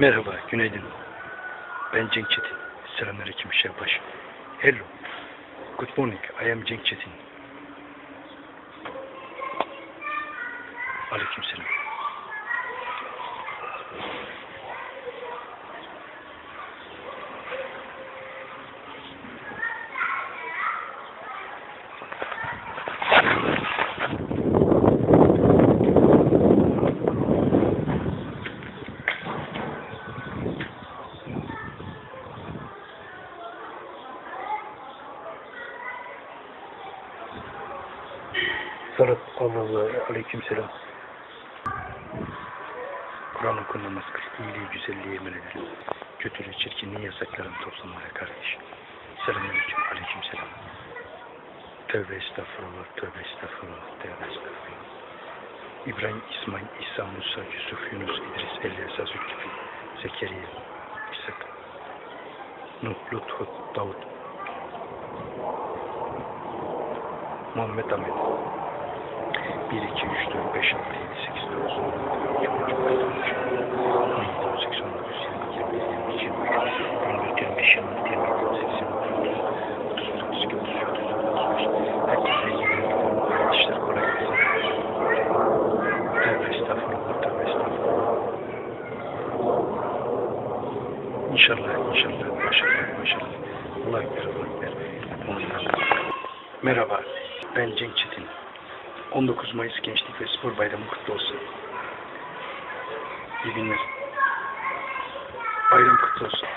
Merhaba, günaydın. Ben Cenk Çetin. Selamünaleyküm Şevbaş. Hello. Good morning. I am Cenk Çetin. Aleykümselam. Salat Allah aleykümselam. Kur'an oku namaz kıl, iyiliği güzelliği emir eder. Kötülüğü çirkinliği yasakların toplamaya kardeş. Selamünaleyküm aleykümselam. Tövbe estağfurullah, tövbe estağfurullah, tövbe estağfurullah. İbrahim, İsmail, İsa, Musa, Yusuf, Yunus, İdris, Elyasa, Zülkifli, Zekeriya, İshak, Nuh, Lut, Hud, Davud, Muhammed Ahmet. 1, 2, 3, 4, 5, 6, 7, 8, 9, 10, 11, 12, 13, 14, 15, 16, 17, 18, 19, 20, 21, 22, 23, 24, 25, 26, 27, 28, 29, 30, 31, 32, 33, 34, 35. Herkese iyi günler. İşler kolay gelsin. Tövbe estağfurullah, tövbe estağfurullah. İnşallah, inşallah, maşallah, maşallah. Allah ekber, Allah ekber. Merhaba, ben Cenk Çetin. 19 Mayıs Gençlik ve Spor Bayramı kutlu olsun. İyi günler. Bayram kutlu olsun.